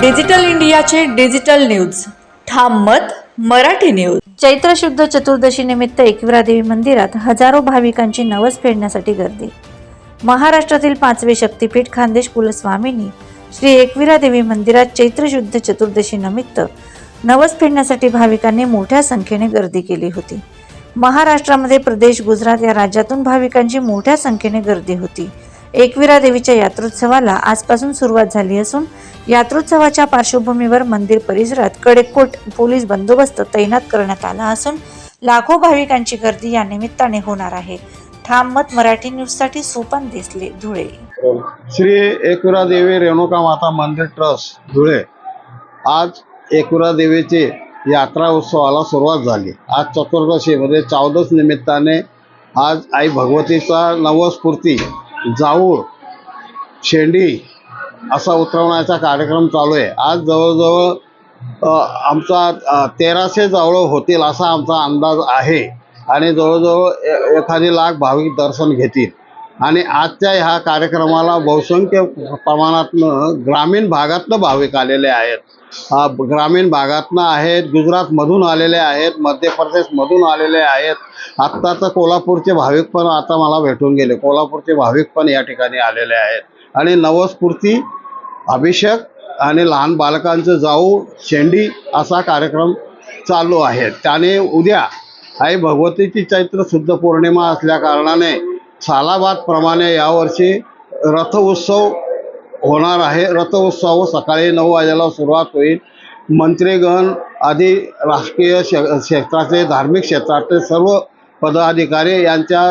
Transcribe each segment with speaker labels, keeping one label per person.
Speaker 1: Digital इंडियाचे digital news. ठाम मत मराठी न्यूज.
Speaker 2: चैत्र शुद्ध चतुर्दशी निमित्त एकविरा देवी मंदिरात हजारो भाविकांची नवस फेडण्यासाठी गर्दी. महाराष्ट्रातील पाचवे शक्तीपीठ खानदेश कुलस्वामींनी श्री एकविरा देवी मंदिरात चैत्र शुद्ध चतुर्दशी निमित्त नवस फेडण्यासाठी भाविकांनी मोठ्या संख्येने गर्दी केली होती. महाराष्ट्रामध्ये प्रदेश गुजरात या राज्यातून भाविकांची मोठ्या संख्येने गर्दी होती. एकविरा देवीच्या यात्रोत्सवाला आजपासून सुरुवात झाली असून यात्रोत्सवाच्या पार्श्वभूमीवर मंदिर परिसरात कडेकोट पोलीस बंदोबस्त तैनात करण्यात आला असून लाखो भाविकांची गर्दी या निमित्ताने होणार आहे. ठाम मत मराठी न्यूजसाठी सोपान दिसले धुळे.
Speaker 3: श्री एकविरा देवी रेणुका माता मंदिर ट्रस्ट धुळे. आज एकविरा देवीची यात्रा उत्सवाला सुरुवात झाली. आज चतुर्दशी म्हणजे चौदस निमित्ताने आज आई भगवतीचा नवस्फूर्ती जाऊळ शेंडी असा उतरवण्याचा कार्यक्रम चालू आहे. आज जवळजवळ आमचा तेराशे जावळं होतील असा आमचा अंदाज आहे. आणि जवळजवळ ए- एखादी लाख भाविक दर्शन घेतील. आणि आजच्या ह्या कार्यक्रमाला बहुसंख्य प्रमाणातनं ग्रामीण भागातनं भाविक आलेले आहेत. हा ग्रामीण भागातनं आहेत गुजरातमधून आलेले आहेत मध्य प्रदेशमधून आलेले आहेत. आत्ता तर कोल्हापूरचे भाविक पण आता मला भेटून गेले. कोल्हापूरचे भाविक पण या ठिकाणी आलेले आहेत. आणि नवस्फूर्ती अभिषेक आणि लहान बालकांचं जाऊ शेंडी असा कार्यक्रम चालू आहे. त्याने उद्या आई भगवतीची चैत्र शुद्ध पौर्णिमा असल्या कारणाने सालाबादप्रमाणे यावर्षी रथ उत्सव होणार आहे. रथोत्सव सकाळी नऊ वाजेला सुरुवात होईल. मंत्रीगण आदी राजकीय क्षेत्राचे धार्मिक क्षेत्रातले सर्व पदाधिकारी यांच्या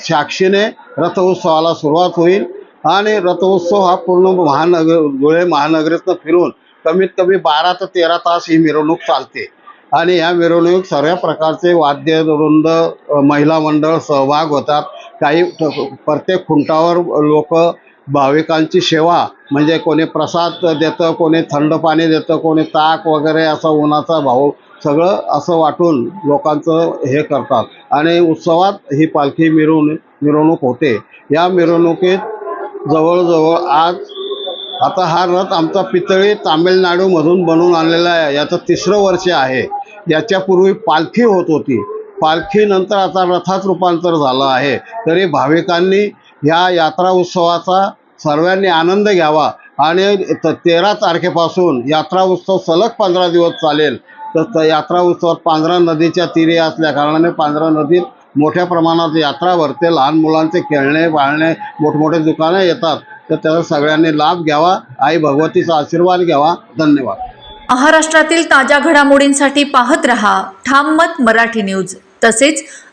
Speaker 3: साक्षीने रथोत्सवाला सुरुवात होईल. आणि रथोत्सव हा पूर्ण महानगर धुळे महानगरीतनं फिरून कमीत कमी बारा ते तेरा तास ही मिरवणूक चालते. आणि या मिरवणूक सर्व प्रकारचे वाद्य वृंद महिला मंडळ सहभाग होतात. काही प्रत्येक खुंटावर लोक भाविकांची सेवा म्हणजे कोणी प्रसाद देतं कोणी थंड पाणी देतं कोणी ताक वगैरे असं उन्हाचा भाऊ सगळं असं वाटून लोकांचं हे करतात. आणि उत्सवात ही पालखी मिरवणूक मिरवणूक होते. या मिरवणुकीत जवळजवळ आज आता हा रथ आमचा पितळी तामिळनाडूमधून बनवून आणलेला आहे. याचं तिसरं वर्ष आहे. याच्यापूर्वी पालखी होत होती. पालखीनंतर आता रथात रूपांतर झालं आहे. तरी भाविकांनी या यात्रा उत्सवाचा सर्वांनी आनंद घ्यावा. आणि तेरा तारखेपासून यात्रा उत्सव सलग पंधरा दिवस चालेल. तर यात्रा उत्सवात पांढरा नदीच्या तीरे असल्या कारणाने पांढरा नदीत मोठ्या प्रमाणात यात्रा भरते. लहान मुलांचे खेळणे वाळणे मोठमोठे दुकानं येतात. तर त्याचा सगळ्यांनी लाभ घ्यावा. आई भगवतीचा आशीर्वाद घ्यावा. धन्यवाद.
Speaker 1: महाराष्ट्रातील ताज्या घडामोडींसाठी पाहत रहा. ठाम मत मराठी न्यूज. तसेच